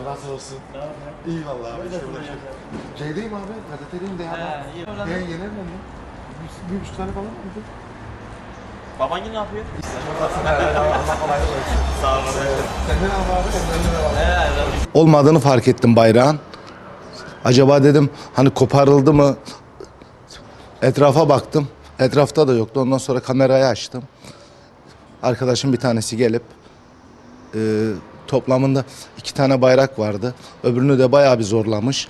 Abi nasıl olsun? İyi vallahi abi. işte uğraşıyorum. Şeydeyim abi, gazetedeyim de ya. Ben yener mi? Bir, bir buçuk tane falan mıydı? Baban yine ne yapıyor? Sağ olun. Senden abi abi, senden de var. olmadığını fark ettim bayrağın. Acaba dedim hani koparıldı mı? Etrafa baktım. Etrafta da yoktu. Ondan sonra kamerayı açtım. Arkadaşım bir tanesi gelip e, toplamında iki tane bayrak vardı. Öbürünü de bayağı bir zorlamış.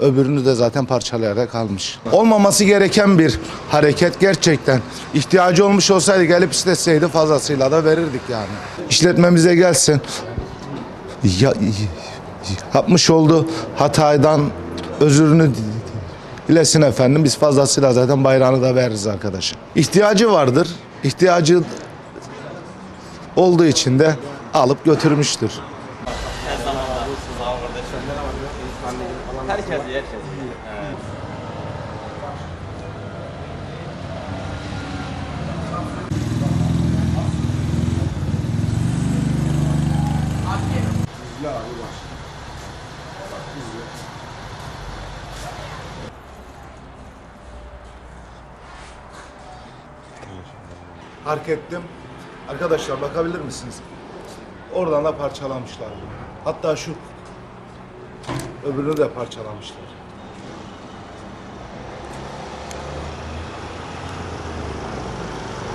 Öbürünü de zaten parçalayarak almış. Olmaması gereken bir hareket gerçekten. İhtiyacı olmuş olsaydı gelip isteseydi fazlasıyla da verirdik yani. İşletmemize gelsin ya, yapmış olduğu hatadan özürünü dilesin efendim. Biz fazlasıyla zaten bayrağını da veririz arkadaşım. İhtiyacı vardır. İhtiyacı olduğu için de alıp götürmüştür. Her zaman da. Herkes iyi, herkes iyi. Fark ettim. Arkadaşlar bakabilir misiniz? Oradan da parçalamışlar. Hatta şu öbürünü de parçalamışlar.